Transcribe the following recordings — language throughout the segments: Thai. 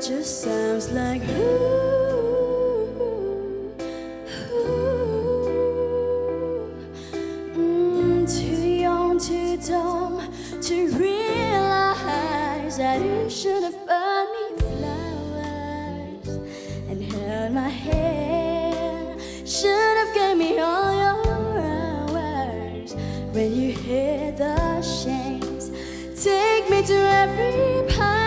just sounds like ooh, ooh. Mm, too young, too dumb to realize that you should have burned me flowers and held my hand. Should have gave me all your hours when you hit the shames. Take me to every party,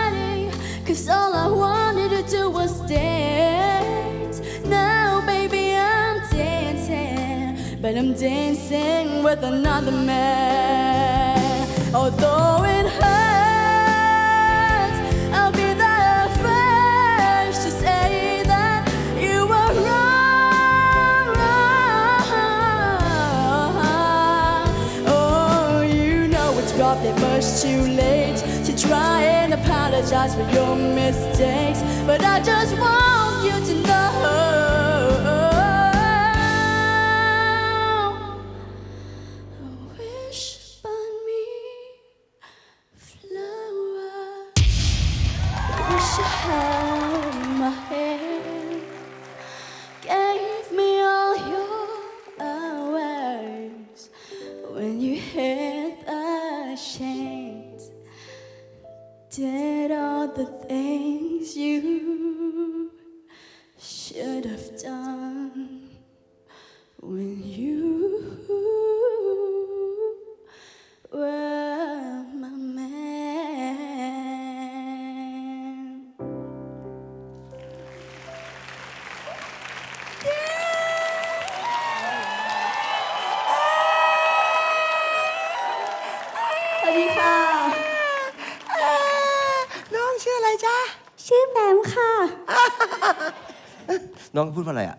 cause all I wanted to do was dance. Now, baby, I'm dancing, but I'm dancing with another man. Although it hurts, I'll be the first to say that you were wrong. Oh, you know it's probably much too late apologize for your mistakes, but I just want you to know. Wish upon me flowers. Wish you held my hand, Did all the things you should have done when you ชื่อแบมค่ะ น้องพูดว่าอะไรอะ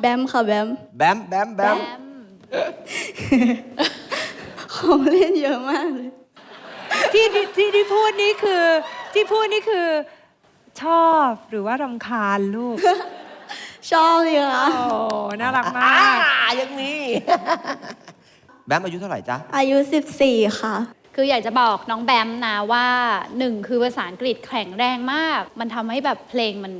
แบมค่ะแบม แบม แบม แบม ของเล่นเยอะมากเลย ที่ที่ที่ที่พูดนี่คือ ที่พูดนี่คือ ชอบหรือว่ารำคาญลูก ชอบเลยค่ะ โอ้ น่ารักมาอ่ากยังมี แบมอายุเท่าไหร่จ๊ะ อายุ 14 ค่ะ คืออยากจะบอกน้องแบมนะว่าหนึ่งคือภาษาอังกฤษแข็งแรงมาก มันทำให้แบบเพลงมัน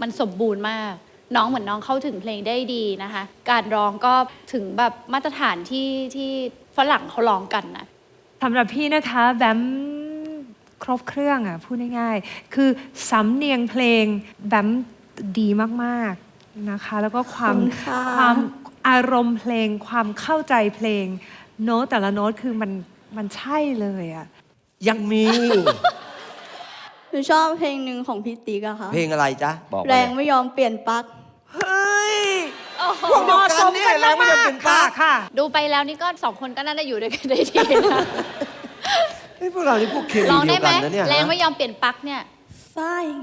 มันสมบูรณ์มาก น้องเหมือนน้องเข้าถึงเพลงได้ดีนะคะ การร้องก็ถึงแบบมาตรฐานที่ที่ฝรั่งเขาร้องกันนะสำหรับพี่นะคะแบมครบเครื่องอะพูดง่ายๆ คือสำเนียงเพลงแบมดีมากๆนะคะ แล้วก็ความขอบคุณค่ะ ความอารมณ์เพลง ความเข้าใจเพลง โน้ตแต่ละโน้ตคือมัน มันใช่เลยอะยังมี หนูชอบเพลงหนึ่งของพี่ติ๊กอะค่ะ เพลงอะไรจ๊ะ บอกมาแรงเลยไม่ยอมเปลี่ยนปลั๊ก เฮ้ย พวกเดียวกันนี่แรงไม่ยอมเป็นค่ะป้าค่ะ ดูไปแล้วนี่ก็สองคนก็น่าจะอยู่ด้วยกันได้ดีนะเฮ้ยพวกเรานี่พวกเคมีร้องเดีได้ยวไหมกันนะเนี่ยแรงฮะไม่ยอมเปลี่ยนปลั๊กเนี่ยฟ้ายั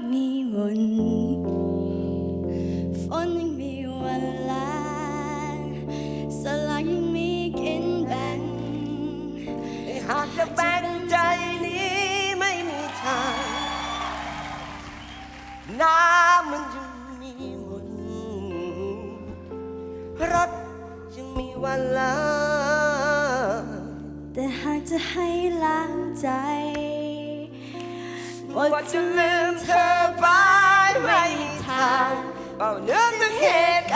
น้ำมันยังมีวนรถยังมีวันลาแต่หากจะให้ล้างใจหมดว่าจะลืมเธอไปไม่มีทางเป่านึกถึงเหตุ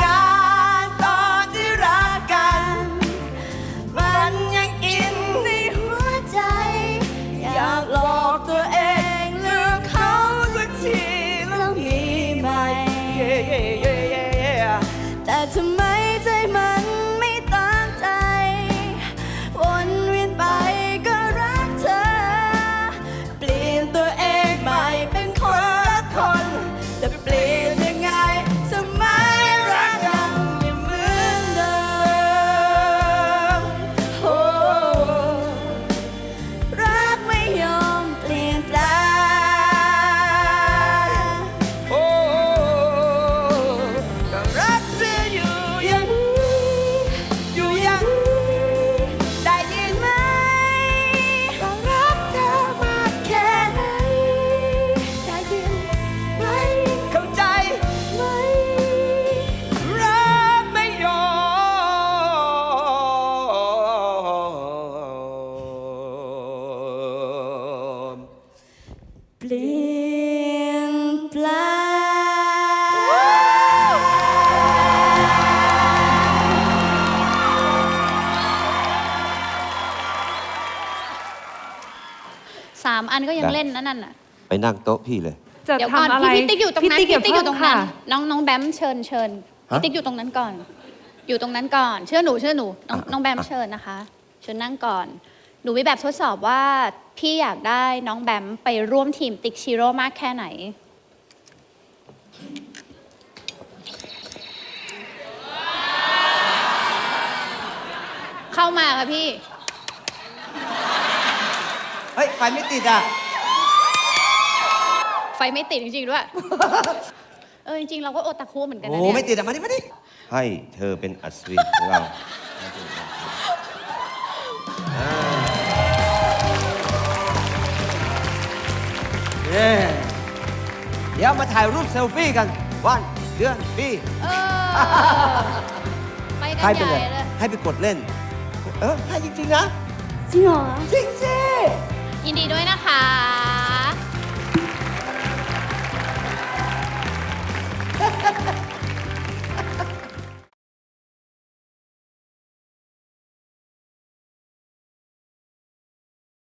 ลี่ยนแปลงสามอันก็ยังเล่นนั่นน่ะ ไปนั่งโต๊ะพี่เลย จะเดี๋ยวก่อนทำอะไรพี่พี่ติ๊กอยู่ตรงนั้นพี่พี่ติ๊ติ๊กกออยู่ยู่ตตรรงงนั้นั้นนน้องน้องแบมเชิญเชิญฮะพี่ติ๊กอยู่ตรงนั้นก่อน อยู่ตรงนั้นก่อน เชื่อหนูเชื่อหนูน้องอะน้องแบมอะเชิญนะคะเชิญนั่งก่อน หนูมีแบบทดสอบว่า พี่อยากได้น้องแบมไปร่วมทีมติ๊กชิโร่มากแค่ไหน เข้ามาค่ะพี่ เฮ้ยไฟไม่ติดอะ ไฟไม่ติดจริงๆด้วย เออจริงๆเราก็โอตาคุเหมือนกันนะโอ้เนี่ย ไม่ติดอะ มาดิ มาดิ ให้เธอเป็นอัศวินของเราอ่า เย้เดี๋ยวมาถ่ายรูปเซลฟี่กันวันเดือนปีเออไปกัให้นไปใหเลญ่ยเลย ให้ไปกดเล่น เออให้จริงๆนะ จริงเหรอ จริงสิ ยินดีด้วยนะคะ